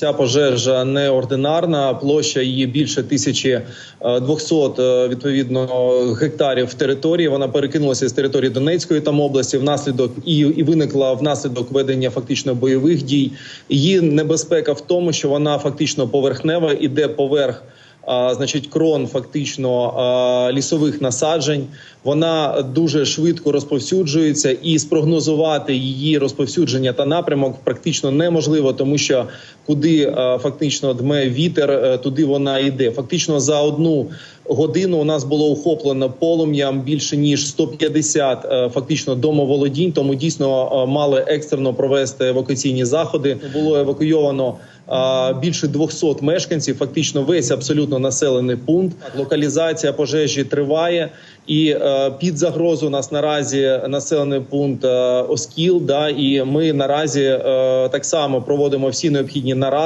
Ця пожежа неординарна, площа її більше 1200 е, відповідно гектарів території. Вона перекинулася з території Донецької там області внаслідок і, і виникла внаслідок ведення фактично бойових дій. Її небезпека в тому, що вона фактично поверхнева, іде поверх. Значить, крон фактично лісових насаджень. Вона дуже швидко розповсюджується, і спрогнозувати її розповсюдження та напрямок практично неможливо, тому що куди фактично дме вітер, е, туди вона йде. Фактично за одну годину у нас було охоплено полум'ям більше ніж 150 е, фактично домоволодінь. Тому дійсно е, мали екстрено провести евакуаційні заходи. Було евакуйовано більше 200 мешканців. Фактично весь абсолютно населений пункт. Локалізація пожежі триває, і е, під загрозу у нас наразі населений пункт е, Оскіл. Да, і ми наразі е, так само проводимо всі необхідні наради.